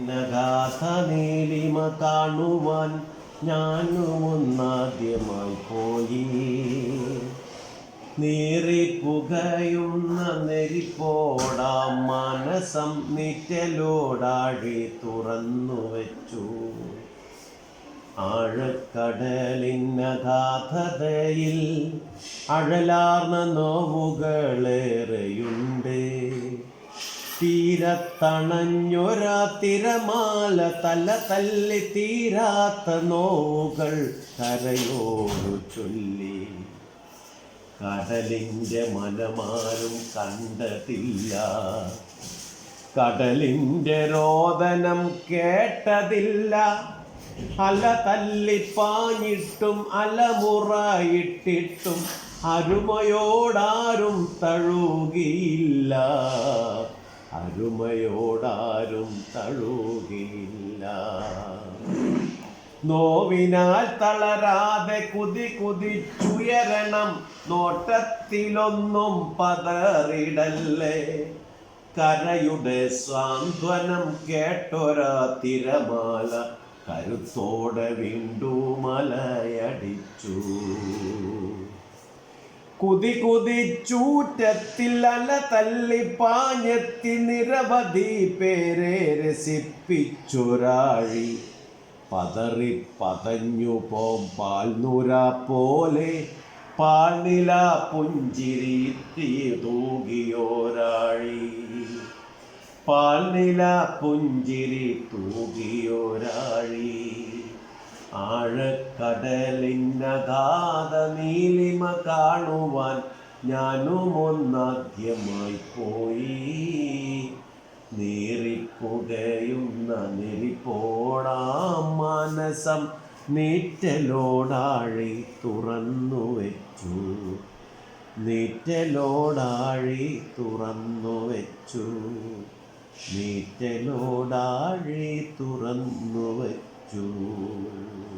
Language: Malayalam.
നിന്നഗാഥ നീലിമ കാണുവാൻ ഞാനും ഒന്നാദ്യമായി പോയി. നീറിപ്പുകയുന്ന നെരിപ്പോടാ മനസം നിറ്റലോടാഴി തുറന്നു വെച്ചു. ആഴക്കടലിന്നഗാഥതയിൽ അഴലാർന്ന നോവുകളേറെയുണ്ട്. തീരത്തണഞ്ഞൊരാ തിരമാല തല തല്ലി തീരാത്ത നോവുകൾ കരയോടു ചൊല്ലി. കടലിന്റെ മനമാരും കണ്ടതില്ല. കടലിന്റെ രോദനം കേട്ടതില്ല. അല തല്ലിപ്പാഞ്ഞിട്ടും അലമുറയിട്ടിട്ടും അരുമയോടാരും തഴുകിയില്ല. അരുമയോടാരും തഴുകിയില്ല. നോവിനാൽ തളരാതെ കുതി കുതിച്ചുയരണം നോട്ടത്തിലൊന്നും പതറിടല്ലേ. കരയുടെ സ്വാന്തനം കേട്ടൊരാ തിരമാല കരുത്തോടെ വീണ്ടും മലയടിച്ചു. കുതി കുതിച്ചൂറ്റത്തിൽ അല തല്ലി പാഞ്ഞെത്തി നിരവധി പേരെ രസിപ്പിച്ചൊരാഴി. പതറി പതഞ്ഞു പാൽനുര പോലെ പാൽനില പുഞ്ചിരി തൂകിയോരാഴി പാൽനില പുഞ്ചിരി തൂകിയോരാഴി ആഴക്കടലിനഗാധ നീലിമ കാണുവാൻ ഞാനും ഒന്നാദ്യമായി പോയി നീറിപ്പുകയുന്ന നെരിപ്പോടാം മനസം നീറ്റലോടാഴി തുറന്നു വെച്ചു നീറ്റലോടാഴി തുറന്നു വെച്ചു നീറ്റലോടാഴി തുറന്നു വെച്ചു Joe.